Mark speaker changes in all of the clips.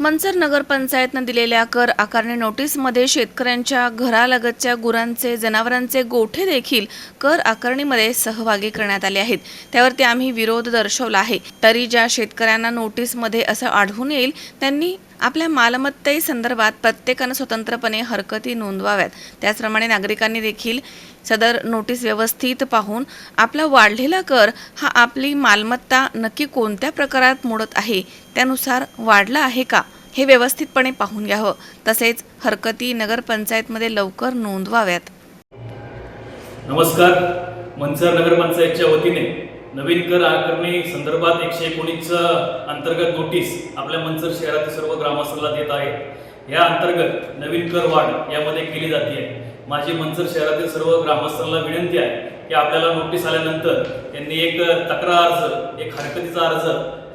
Speaker 1: मनसर नगरपंचायतनं दिलेल्या कर आकारणी नोटीसमध्ये शेतकऱ्यांच्या घरालगतच्या गुरांचे जनावरांचे गोठे देखील कर आकारणीमध्ये सहभागी करण्यात आले आहेत. त्यावरती आम्ही विरोध दर्शवला आहे. तरी ज्या शेतकऱ्यांना नोटीसमध्ये असं आढळून येईल त्यांनी आपल्या मालमत्तेसंदर्भात प्रत्येकानं स्वतंत्रपणे हरकती नोंदवाव्यात. त्याचप्रमाणे नागरिकांनी देखील सदर नोटीस व्यवस्थित पाहून आपला वाढलेला कर हा आपली मालमत्ता नक्की कोणत्या प्रकारात मोडत आहे त्यानुसार वाढला आहे का? हे व्यवस्थितपणे पाहून घ्यावं. तसेच हरकती नगरपंचायतमध्ये लवकर नोंदवाव्यात.
Speaker 2: नमस्कार. मनसर नगरपंचायतच्या वतीने नवीन कर आकारणी संदर्भात एकशे एकोणीस अंतर्गत नोटीस आपल्या मनसर शहरातील सर्व ग्रामस्थांना देत आहे. या अंतर्गत नवीन कर वाढ यामध्ये केली जाते. माझी मनसर शहरातील सर्व ग्रामस्थांना विनंती आहे की आपल्याला नोटीस आल्यानंतर त्यांनी एक तक्रार अर्ज एक हरकतीचा अर्ज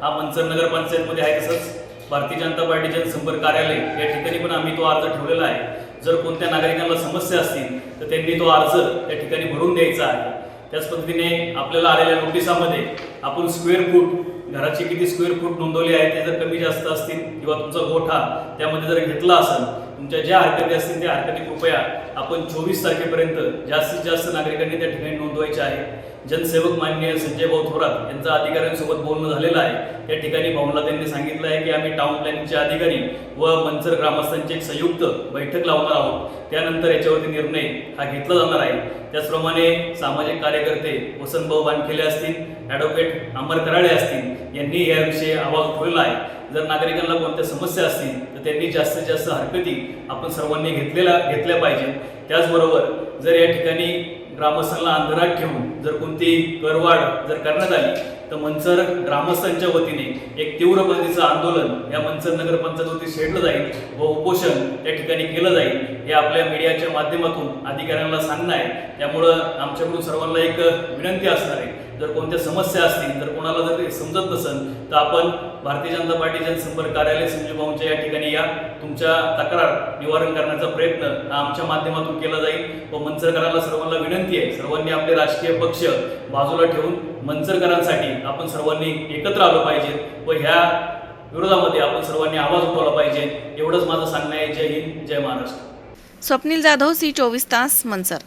Speaker 2: हा मनसर नगरपंचायतमध्ये आहे तसंच भारतीय जनता पार्टी जनसंपर्क कार्यालय या ठिकाणी पण आम्ही तो अर्ज ठेवलेला आहे. जर कोणत्या नागरिकांना समस्या असतील तर त्यांनी तो अर्ज त्या ठिकाणी भरून द्यायचा आहे. त्याच पद्धतीने आपल्याला आलेल्या नोटिसामध्ये आपण स्क्वेअर फूट घराची किती स्क्वेअर फूट नोंदवली आहे ते जर कमी जास्त असतील किंवा तुमचा गोठा त्यामध्ये जर घेतला असेल तुमच्या ज्या हरकती असतील त्या हरकती कृपया आपण चोवीस तारखेपर्यंत जास्तीत जास्त नागरिकांनी त्या ठिकाणी नोंदवायचे आहे. जनसेवक माननीय संजय भाऊ थोरात यांचा अधिकाऱ्यांसोबत बोलणं झालेलं आहे. त्या ठिकाणी भाऊला त्यांनी सांगितलं आहे की आम्ही टाउन प्लॅनिंगचे अधिकारी व मंचर ग्रामस्थांची एक संयुक्त बैठक लावणार आहोत. त्यानंतर याच्यावरती निर्णय हा घेतला जाणार आहे. त्याचप्रमाणे सामाजिक कार्यकर्ते वसंतभाऊ वानखेले असतील ॲडव्होकेट अमर कराळे असतील यांनी याविषयी आवाज उठवलेला आहे. जर नागरिकांना कोणत्या समस्या असतील तर त्यांनी जास्तीत जास्त हरकती आपण सर्वांनी घेतलेल्या घेतल्या पाहिजेत. त्याचबरोबर जर या ठिकाणी ग्रामस्थांना अंधारात ठेवून जर कोणती करवाढ जर करण्यात आली तर मनसर ग्रामस्थांच्या वतीने एक तीव्र पद्धतीचं आंदोलन या मनसर नगरपंचायतवरती छेडलं जाईल व उपोषण या ठिकाणी केलं जाईल हे आपल्या मीडियाच्या माध्यमातून अधिकाऱ्यांना सांगणं आहे. त्यामुळं आमच्याकडून सर्वांना एक विनंती असणार आहे. जर कोणत्या समस्या असतील तर कोणाला जर समजत नसेल तर आपण भारतीय जनता पार्टी जनसंपर्क कार्यालय संजय या ठिकाणी या. तुमच्या तक्रार निवारण करण्याचा प्रयत्न हा आमच्या माध्यमातून केला जाईल व मंचरकरांना सर्वांना विनंती आहे. सर्वांनी आपले राजकीय पक्ष बाजूला ठेवून मंचरकरांसाठी आपण सर्वांनी एकत्र आलो पाहिजे व ह्या विरोधामध्ये आपण सर्वांनी आवाज उठवला पाहिजे. एवढंच माझं सांगणं आहे. जय हिंद जय महाराष्ट्र.
Speaker 1: स्वप्नील जाधव सी चोवीस तास मनसर